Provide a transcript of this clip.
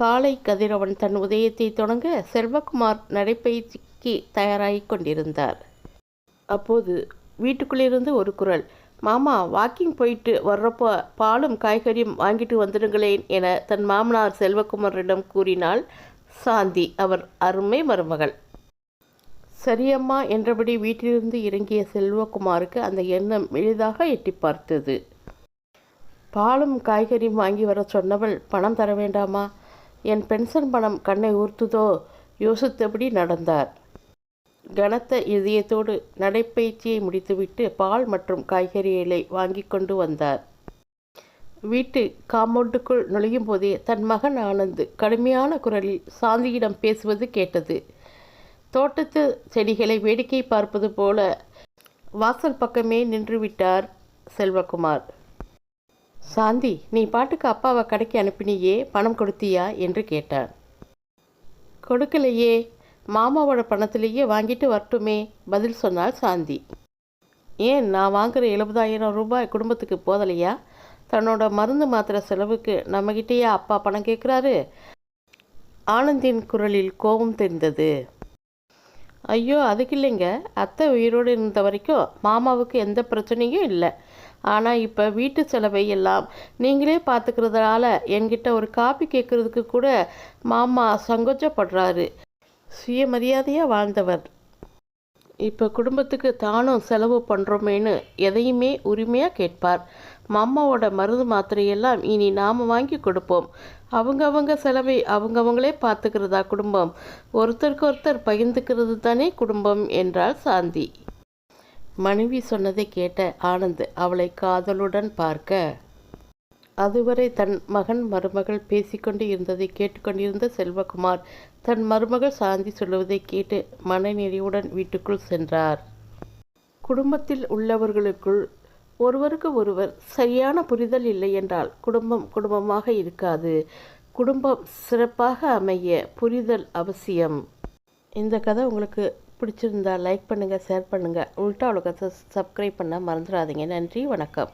காலை கதிரவன் தன் உதயத்தை தொடங்க செல்வகுமார் நடைப்பயிற்சிக்கு தயாராகிக் கொண்டிருந்தார். அப்போது வீட்டுக்குள்ளிருந்து ஒரு குரல் மாமா வாக்கிங் போயிட்டு வர்றப்போ பாலும் காய்கறியும் வாங்கிட்டு வந்துடுங்களேன் என தன் மாமனார் செல்வகுமாரிடம் கூறினாள் சாந்தி அவர் அருமை மருமகள். சரியம்மா என்றபடி வீட்டிலிருந்து இறங்கிய செல்வகுமாருக்கு அந்த எண்ணம் எளிதாக எட்டி பார்த்தது. பாலும் காய்கறியும் வாங்கி வர சொன்னவள் பணம் தர வேண்டாமா? என் பென்ஷன் பணம் கண்ணை ஊர்த்துதோ? யோசித்தபடி நடந்தார். கனத்த இதயத்தோடு நடைப்பயிற்சியை முடித்துவிட்டு பால் மற்றும் காய்கறிகளை வாங்கி கொண்டு வந்தார். வீட்டு காம்பவுண்டுக்குள் நுழையும் போதே தன் மகன் ஆனந்த் கடுமையான குரலில் சாந்தியிடம் பேசுவது கேட்டது. தோட்டத்து செடிகளை வேடிக்கை பார்ப்பது போல வாசல் பக்கமே நின்றுவிட்டார் செல்வகுமார். சாந்தி நீ பாட்டுக்கு அப்பாவை கடைக்கு அனுப்பினியே பணம் கொடுத்தியா? என்று கேட்டான் கொடுக்கலையே. மாமாவோட பணத்திலேயே வாங்கிட்டு வரட்டுமே பதில் சொன்னாள் சாந்தி. ஏன் நான் வாங்குற எழுபதாயிரம் ரூபாய் குடும்பத்துக்கு போதலையா? தன்னோட மருந்து மாத்திரை செலவுக்கு நம்மகிட்டேயே அப்பா பணம் கேட்குறாரு ஆனந்தின் குரலில் கோபம் தெரிந்தது. ஐயோ அதுக்கு இல்லைங்க. அத்தை உயிரோடு இருந்த வரைக்கும் மாமாவுக்கு எந்த பிரச்சனையும் இல்லை. ஆனால் இப்போ வீட்டு செலவை எல்லாம் நீங்களே பார்த்துக்கிறதுனால என்கிட்ட ஒரு காப்பி கேட்குறதுக்கு கூட மாமா சங்கோச்சப்படுறாரு சுயமரியாதையாக வாழ்ந்தவர். இப்போ குடும்பத்துக்கு தானும் செலவு பண்ணுறோமேனு எதையுமே உரிமையாக கேட்பார். மாமாவோட மருந்து மாத்திரையெல்லாம் இனி நாம் வாங்கி கொடுப்போம். அவங்கவங்க செலவை அவங்கவங்களே பார்த்துக்கிறதா குடும்பம்? ஒருத்தருக்கு ஒருத்தர் பகிர்ந்துக்கிறது தானே குடும்பம் என்றாள் சாந்தி. மனைவி சொன்னதை கேட்ட ஆனந்த் அவளை காதலுடன் பார்க்க அதுவரை தன் மகன் மருமகள் பேசிக்கொண்டு இருந்ததை கேட்டுக்கொண்டிருந்த செல்வகுமார் தன் மருமகள் சாந்தி சொல்லுவதை கேட்டு மனநிறைவுடன் வீட்டுக்குள் சென்றார். குடும்பத்தில் உள்ளவர்களுக்குள் ஒருவருக்கு ஒருவர் சரியான புரிதல் இல்லை என்றால் குடும்பம் குடும்பமாக இருக்காது. குடும்பம் சிறப்பாக அமைய புரிதல் அவசியம். இந்த கதை உங்களுக்கு பிடிச்சிருந்தா லைக் பண்ணுங்கள் ஷேர் பண்ணுங்கள் உள்டா உலகத்தை சப்ஸ்கிரைப் பண்ண மறந்துடாதீங்க. நன்றி வணக்கம்.